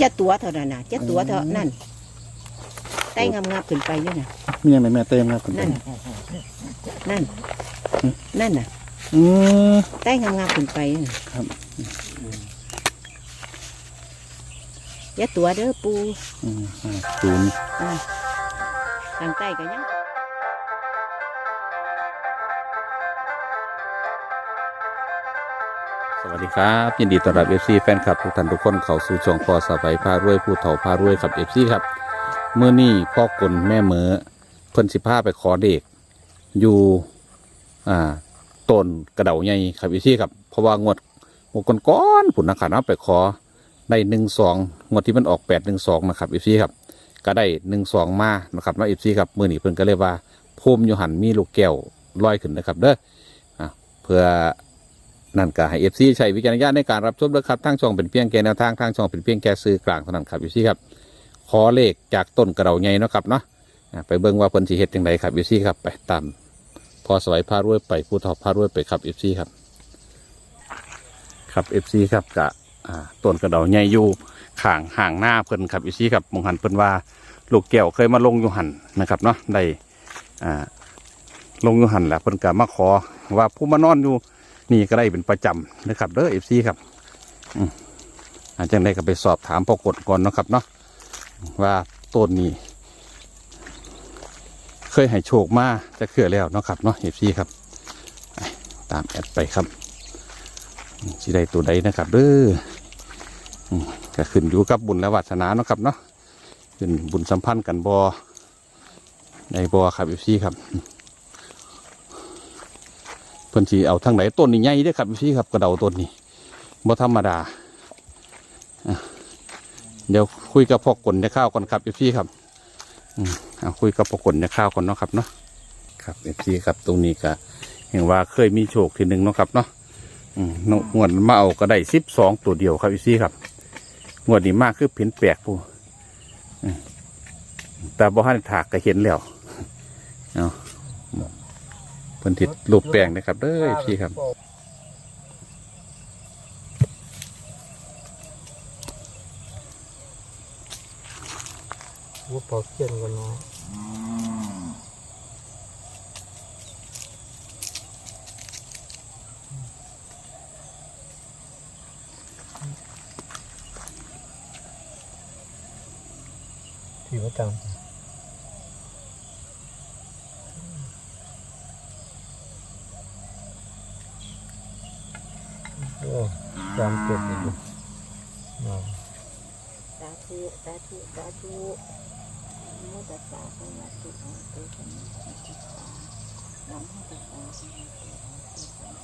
อย่าตัวเท่านั้นน่ะจะตัวเท่านั่นไต้งามๆขึ้นไปอยู่น่ะมีอย่างไรแม่เต็มครับคุณนั่นนั่น นั่นน่ะอืม ไต้งามๆขึ้นไปอยู่น่ะครับ อย่าตัวเด้อปูอืมห้าศูนย์ อ่าทางใต้ก็ยัง สวัสดีครับยินดีต้อนรับเอฟซีแฟนคลับทุกท่านทุกคนเข้าสู่ช่องพอสบายพารวยผู้เฒ่าพารวยครับเอฟซีครับเมื่อนี่พ่อกลแม่เหมอเพิ่นสิพาไปขอเด็กอยู่อ่าต้นกระเดาใหญ่ครับเอฟซีครับเพราะว่างวดงวดก้อนๆผุนนะครับเนาะไปขอได้หนึ่งสองงวดที่มันออกแปดหนึ่งสองนะครับเอฟซีครับก็ได้หนึ่งสองมานะครับเนาะเอฟซีครับเมื่อนี้เพิ่นก็เลยกว่าภูมยูหันมีลูกแก้วลอยขึ้นนะครับเด้ออะเพื่อ นั่นก็ให้เอฟซีใช้วิจารณญาณในการรับชมด้วยครับทางช่องเป็นเพียงแค่แนวทางทางช่องเป็นเพียงแค่ซื้อกลางเท่านั้นครับเอฟซีครับขอเลขจากต้นกระเดาใหญ่เนาะครับเนาะไปเบิ่งว่าเพิ่นสิเฮ็ดจังไดครับเอฟซีครับไปตามพอสวัยพารวยไปผู้ทอพารวยไปครับเอฟซีครับครับเอฟซีครับกะอ่าต้นกระเดาใหญ่อยู่ข้างห่างหน้าเพิ่นครับเอฟซีครับมองหันเพิ่นว่าลูกแก้วเคยมาลงอยู่หันนะครับเนาะได้อ่าลงอยู่หันแหละเพิ่นก็มาขอว่าผู้มานอนอยู่ นี่ก็ได้เป็นประจำนะครับเด้อเอฟซีครับอาจารย์ได้ก็ไปสอบถามปรากฏก่อนนะครับเนาะว่าต้นนี้ เคยให้โชคมาจะเขื่อแล้วนะครับเนาะเอฟซีครับตามแอดไปครับสิได้ตัวใดนะครับเด้ออืมก็ขึ้นอยู่กับบุญและวาสนาเนาะครับเนาะเป็นบุญสัมพันธ์กันบอในบอครับอีซี่ครับ เพิ่นสีเอาทางไหนต้นนี้ใหญ่ด้อครับอีซี่ครับกระเดาต้นนี้บ่ธรรมดาเดี๋ยวคุยกับพ่อกลในข้าวก่อนครับอีซี่ครับเอาคุยกับพ่อกลในข้าวก่อนเนาะครับเนาะครับอีซี่ครับตรงนี้ก็เห็นว่าเคยมีโชคทีหนึ่งเนาะครับเนาะอืมนงวดมาเอาก็ได้สิบสองตัวเดียวครับอีซี่ครับงวดนี้มากคือเผินแปลกผู้แต่บ่ให้ถากก็เห็นแล้วเอา เพิ่นติดรูปแปลงนะครับเด้อพี่ครับว่าปอกเขียนกันเนาะที่ว่าจัง โอ้จำเก็บอยู่นะสาธุสาธุสาธุโมตัสสะภะวะโตอะระหะโตสัมมาสัมพุทธัสสะนะโมตัสสะภะวะโตอะตสัมมา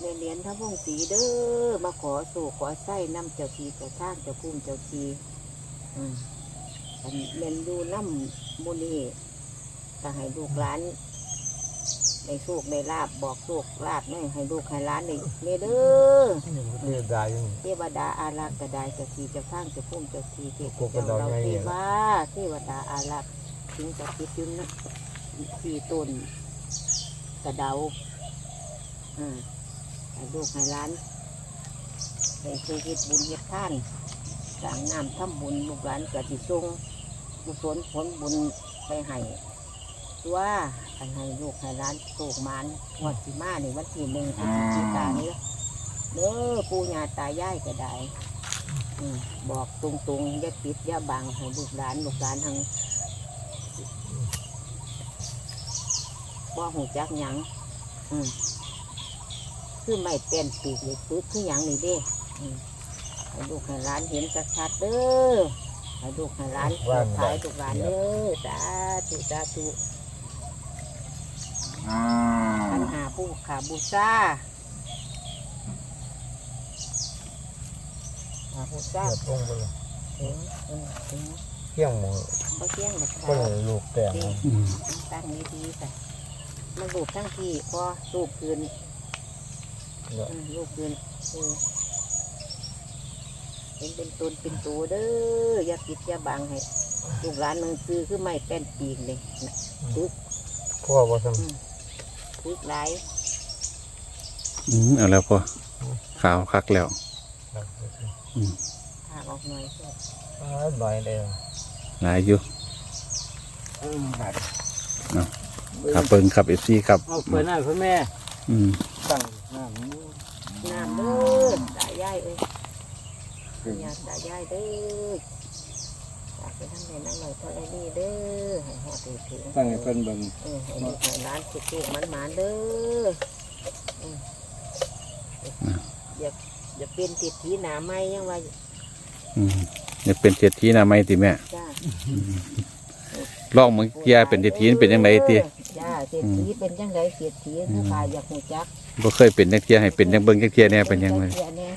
ในเหรียญทัพวงสีเด้อมาขอสู่ขอไส้น้ำเจ้าทีเจ้าทางเจ้าภูมิเจ้าทีอืมอันเรียนดูน้ำ มูนีก็ให้ลูกหลานในโชคในลาบบอกโชคลาบนี่ให้ลูกให้ร้านนี่เด้อเรียกได้ยังเทวดาอารักษ์กระไดเจ้าทีเจ้าข้างเจ้าพุ่มเจ้าทีเทพโอ้กระเจ้าดองเราไงเทเนี่ยวาเทวดาอารักษ์ถึงจะคิดอยุ่นะที่ต้นกระเดาอ่าให้ลูกให้ร้านให้เคยเฮ็ดบุญเฮ็ดท่านสร้างน้ำทำบุญลูกหลานกะสิทรง กุศลผลบุญไปให้ตัวอันให้ลูกให้ร้านโศกหมันงวดสิมาในวันที่หนึ่งพฤศจิกายนนี้เด้อปู่ย่าตายายก็ได้อืมบอกตรงๆอย่าปิดอย่าบังให้ลูกหลานลูกหลานทางว่าหูจักหยังอืมคือไม่เป็นปีกหรือปืดคือหยังนี่เด้อืมให้ลูกให้ร้านเห็นชัดๆเด้อ ให้ลูกให้ร้านขายลูกหลานเด้อสาธุสาธุปัญหาผู้ขาบูชาหาบูชาเกิดองค์ไปเลยถึงถึงถึงเที่ยงหมดเขาเที่ยงกับก็เขาเลยลูกแต่งดีตั้งดีๆไปมาลูกทั้งที่พอลูกคืนแล้วอืมลูกคืนเออ เป็นเป็นตนเป็นตัวเด้ออย่าปิดอย่าบังให้ลูกหลานมึงซื้อคือไม่เป็นปีกเลยนะพ่อว่าทำพึกหลายอืมเอาแล้วพอขาวคักแล้วถ้าออกหน่อยก็อ่าหน่อยเลยหลายอยู่อืมครับครับเบิ่งครับเอฟซีครับเอาเปิดหน้าพ่อแม่อืมตั้งหน้าหมูน้ำเด้อตายายเอ้ย ญาติตายายเด้อฝากไปทำแม่นั่งหน่อยเท่าไรนี่เด้อให้หอดถึงถึงตั้งให้เพิ่นเบิ่งเออให้ลูกให้ร้านสุกๆมันมันๆเด้ออืมอย่าอย่าเป็นติดทีหนาไม่ยังว่าอืมเนี่ยเป็นเศรษฐีนะไม่ติแม่จ้า ลองมึงเกียเป็นเศรษฐีเป็นยังไงติ จ้าเศรษฐีเป็นยังไงเศรษฐีถ้าขายอยากหูจักบ่เคยเป็นจักเทียให้เป็นจังเบิ่งจักเทียเนี่ยเป็นยังไง เศรษฐีเนี่ย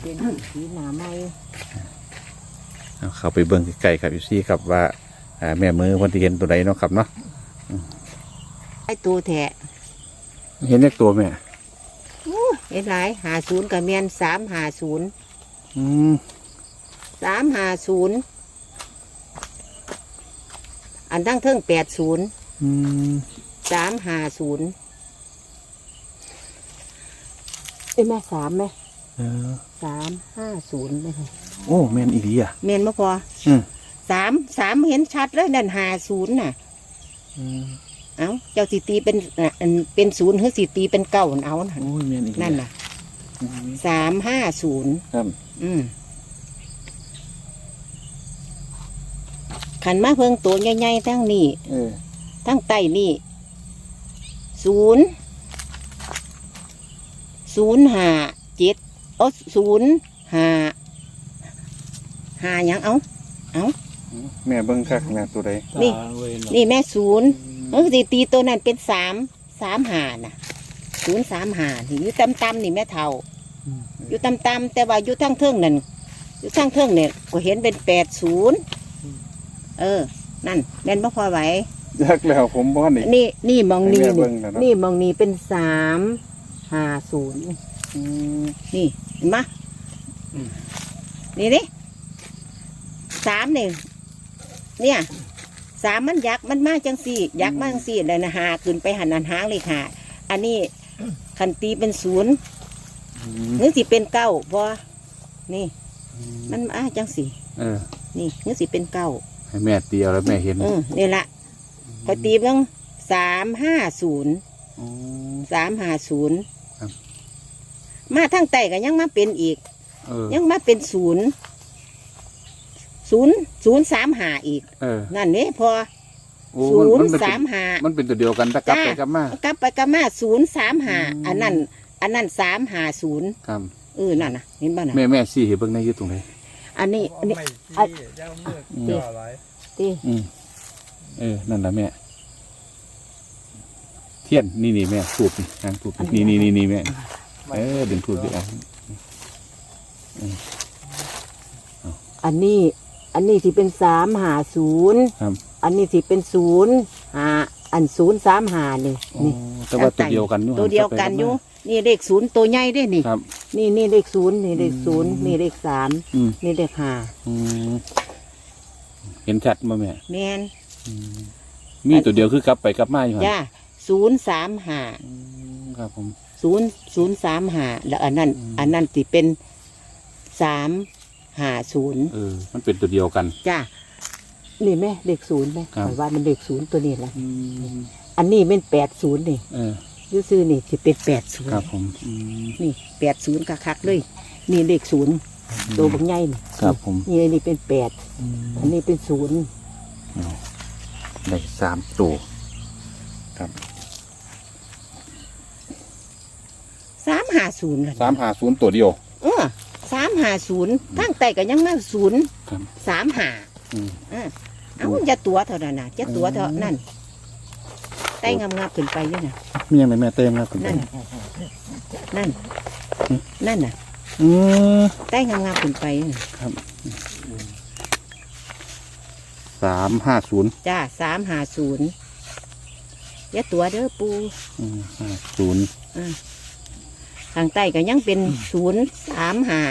เป็นเศรษฐีหนาไม่เอาเข้าไปเบิ่งใกล้ๆครับเอฟซีครับว่าอ่าแม่มือเพิ่นสิเห็นตัวใดเนาะครับเนาะไอ้ตัวแทะเห็นเลขตัวแม่เห็นหลายหาศูนย์กับเมียนสามหาศูนย์อืมสามหาศูนย์อันทั้งเทิงแปดศูนย์อืมสามหาศูนย์เอ้ยแม่สามไหมเออ สามห้าศูนย์ไหมคะโอ้แม่นอีหลีอะเมียนมาพออืมสามสามเห็นชัดเลยนั่นหาศูนย์น่ะ อืมเอ้าเจ้าสิตีเป็นน่ะอันเป็นศูนย์หรือสิตีเป็นเก้าเอาน่ะโอ้ยแม่นอีหลีนั่นน่ะสามห้าศูนย์ครับอืมขันมาเพิ่งตัวใหญ่ๆทั้งนี้ เออทั้งใต้นี่ศูนย์ศูนย์ห้าเจ็ด โอ้ศูนย์ห้าห้าหยังเอาแม่เบิ่งคักแม่ตัวใดนี่ตาเว้ยเนาะนี่แม่ศูนย์เออสิตีตัวนั้นเป็นสามสามหาน่ะศูนย์สามหานี่อยู่ตำตำๆนี่แม่เท่า อยู่ตำตำๆแต่ว่าอยู่ทั้งเทิงนั่นอยู่ทั้งเทิงเนี่ยก็เห็นเป็นแปดศูนย์เออ นั่นแม่นบ่พอไหวยักแล้วผมบ่นี่นี่นี่มองนี่ให้แม่นี่เบิ่งแล้วเนาะนี่มองนี่เป็นสามห้าศูนย์อืมนี่ เห็นไหมนี่นี่สามนี่เนี่ย สามมันยักษ์มันมาจังสี่ ยักษ์มาจังสี่เลยนะหาขึ้นไปหันอันหางเลยค่ะ อันนี้คันตีเป็นศูนย์อืมนึกสิเป็นเก้าพอนี่ มันมาจังสี่ เออนี่นึกสิเป็นเก้าให้แม่เตียวแล้วแม่เห็นเออนี่ละพอตีเบ้างสามห้าศูนย์อืมสามห้าศูนย์ครับ มาทั้งไตก็ยังมาเป็นอีก เออยังมาเป็นศูนย์ศูนย์ศูนย์สามหาอีก เออนั่นนี่พอโอ้ศูมันนย์มันเป็นสามหา มันเป็นตัวเดียวกันแต่กลับไปกลับมากลับไปกลับมาศูนย์สามหาอืมอันนั้น อันนั้นสามหาศูนย์ครับเออนั่นน่ะเห็นบ้าน่ะแม่แม่สี่เห็นเบิ่งในอยู่ตรงไหนอันนี้อันนี้ ไม่อันชี้เจ้าเมือกอืมจ่อไว้ตีอืมเออนั่นแหละแม่ เทียนนี่นี่แม่ถูกนี่ทางถูกนี่นี่นี่นี่แม่ เออดึงถูกดิอะอันนี้ อันนี้ที่เป็นสามหาศูนย์ครับอันนี้ที่เป็นศูนย์หาอันศูนย์สามหานี่อ๋อนี่แต่ว่าตัวเดียวกันอยู่ตัวเดียวกันอยู่นี่เลขศูนย์ตัวใหญ่เด้นี่ครับ นี่นี่เลขศูนย์นี่เลขศูนย์อืมนี่เลขสามอืมนี่เลขห้าอืมเห็นชัดมาแม่แมนอืมมีตัวเดียวคือกลับไปกลับมาอยู่หั่นจ้าศูนย์สามหาอืมครับผม ศูนย์ศูนย์สามหาแล้วอันนั้นอืมอันนั้นสิเป็นสามหาศูนย์เออ มันเป็นตัวเดียวกัน จ้านี่แม่เลขศูนย์ไหมครับหมายว่ามันเลขศูนย์ตัวนี้แหละอืมอันนี้เป็นแปดศูนย์นี่เออ ยูซื้อๆนี่สิเป็นแปดศูนครับย์ผมอืม นี่แปดศูนย์คักๆเลยนี่เลขศูนย์ตัวบางใหญ่นี่ครับผม นี่อันนี้เป็นแปดอืมอันนี้เป็นศูนย์ได้สามตัว ครับ สาม หาศูนย์สามหาศูนย์ตัวเดียว เออสามหาศูนย์ทั้งไตก็ยังมาศูนย์ครับสามหาอืม เออเอาจะตัวเท่านั้นนะจะตัวเท่านั่นไตงามๆขึ้นไปอยู่น่ะมีอย่างไรแม่เต็มครับคุณนั่นนั่นนั่นน่ะอืม ไตงามๆขึ้นไปอยู่น่ะสามห้าศูนย์จ้าสามหาศูนย์จะตัวเด้อปูห้าศูนย์ ข้างใต้ก็ยังเป็นศูนย์สามหา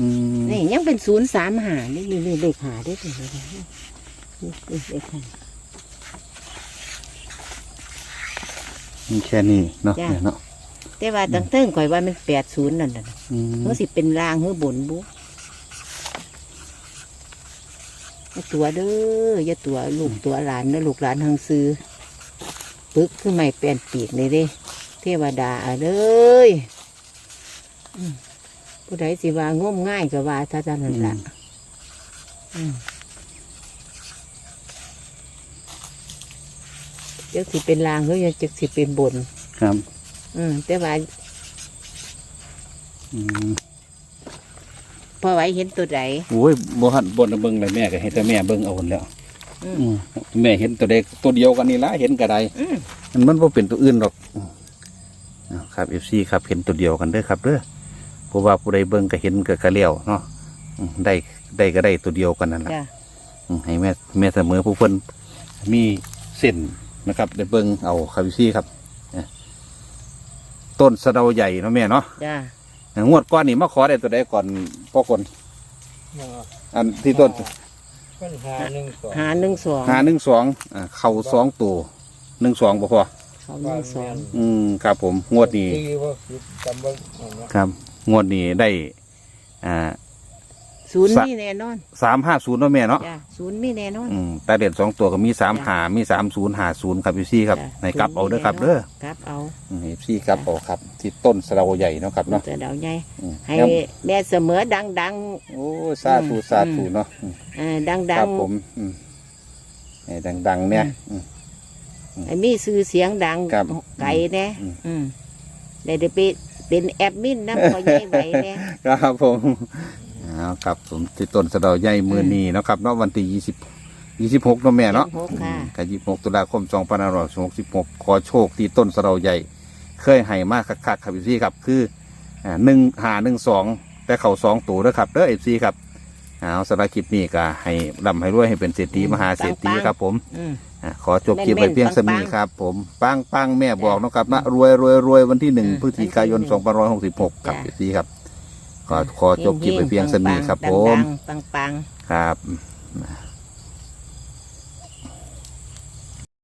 อืมนี่ยังเป็นศูนย์สามหานี่นี่นี่เลขหาได้ถึงเลยนะนี่นี่เลขหา มีแค่นี้เนาะจ้ะ เนี่ยเนาะแต่ว่าตั้งเติ้งข่อยว่ามันแปดศูนย์นั่นน่ะอืมเมื่อสิเป็นรางเมื่อบนบุอย่าตัวเด้ออย่าตัวลูกตัวหลานนะลูกหลานทางซื้อปึกคือไม่เปลี่ยนปีกเลยเด้ เทวดาเด้ยอืม ผู้ใดสิว่างมง่ายก็ว่าถ้าจะนั่นละอืมจักสิเป็นรางหรือยังจักสิเป็นบน ครับ อืมแต่ว่าอืมพอไว้เห็นตัวใดโอ้ยบ่หันบนเบิ่งเลยแม่ก็เห็นแต่แม่เบิ่งเอาหนแล้วอืมอืมแม่เห็นตัวเด็กตัวเดียวกันนี่ละเห็นกระไดอืม มันมันบ่เป็นตัวอื่นหรอกอืมอ้าวครับเอฟซีครับเห็นตัวเดียวกันเด้อครับเด้อ เพราะว่าผู้ใดเบิ่งก็เห็นก็กระเลี้ยวเนาะอืมได้ได้ก็ได้ตัวเดียวกันนั่นแหละจ้ะอืมให้แม่แม่เสมอผู้เพิ่นมีเส้นนะครับได้เบิ่งเอาครับเอฟซีครับเนี่ยต้นสะเดาใหญ่เนาะแม่เนาะจ้ะงวดก้อนนี่มาขอได้ตัวใดก่อนพ่อคนมาอันที่ต้น ปัญหาหนึ่งสองหาหนึ่งสองหาหนึ่งสองอ่าเข่าสองตัวหนึ่งสองบ่พอเขาหนึ่งสองอืมครับผมงวดนี้ที่ว่าคิดจำเบิ่งเอาเนาะครับ งวดนี้ได้อ่าศูนย์สะมีแน่นอนสามห้าศูนย์เนาะแม่เนาะจ้ะศูนย์มีแน่นอน อืมแต่เด่นสองตัวก็มีสามหามีสามศูนย์หาศูนย์ครับพี่ซี่ครับจ้ะในกลับเอาเด้อครับศูนย์มีเด้อแน่นอนกลับเอาอืมพี่ซี่กลับเอาครับ ที่ต้นสะเดาใหญ่เนาะครับเนาะจะเดาใหญ่อืมให้แล้วแม่เสมอดังดังโอ้ยสาธุสาธุเนาะอืมๆเออดังคดัรังบผมอืมให้ดังๆเนี่ยอืม ให้มีสื่อเสียงดังครับไก่แน่อืม อืมได้ได้ไป เป็นแอดมินน้ำพอใหญ่ไหวแน่ ครับผมเอาครับผมที่ต้นสะเดาใหญ่มือนี้เนาะครับเนาะวันที่ยี่สิบยี่สิบหกเนาะแม่เนาะหกค่ะ กับยี่สิบหกตุลาคมสองพันห้าร้อยหกสิบหกขอโชคที่ต้นสะเดาใหญ่ เคยให้มากคักๆครับพี่ครับคืออ่าหนึ่งหาหนึ่งสองแต่เขาสองตัวด้วยครับเด้อเอฟซีครับ เอาสำหรับคลิปนี้ก็ให้ร่ำให้รวยให้เป็นเศรษฐีมหาเศรษฐีครับผมอืม อ่าขอจบคลิปไปเพียงสมีปังๆครับ ผมปังปังแม่บอกเนาะครับนะรวยรวยรวยวันที่หนึ่งอืมพฤศจิกายนวันที่สองพันร้อยหกสิบหกครับจ้ะเอฟซีครับขอขอจบคลิปไปเพียงสมีครับปัผงมๆปังๆ ครับ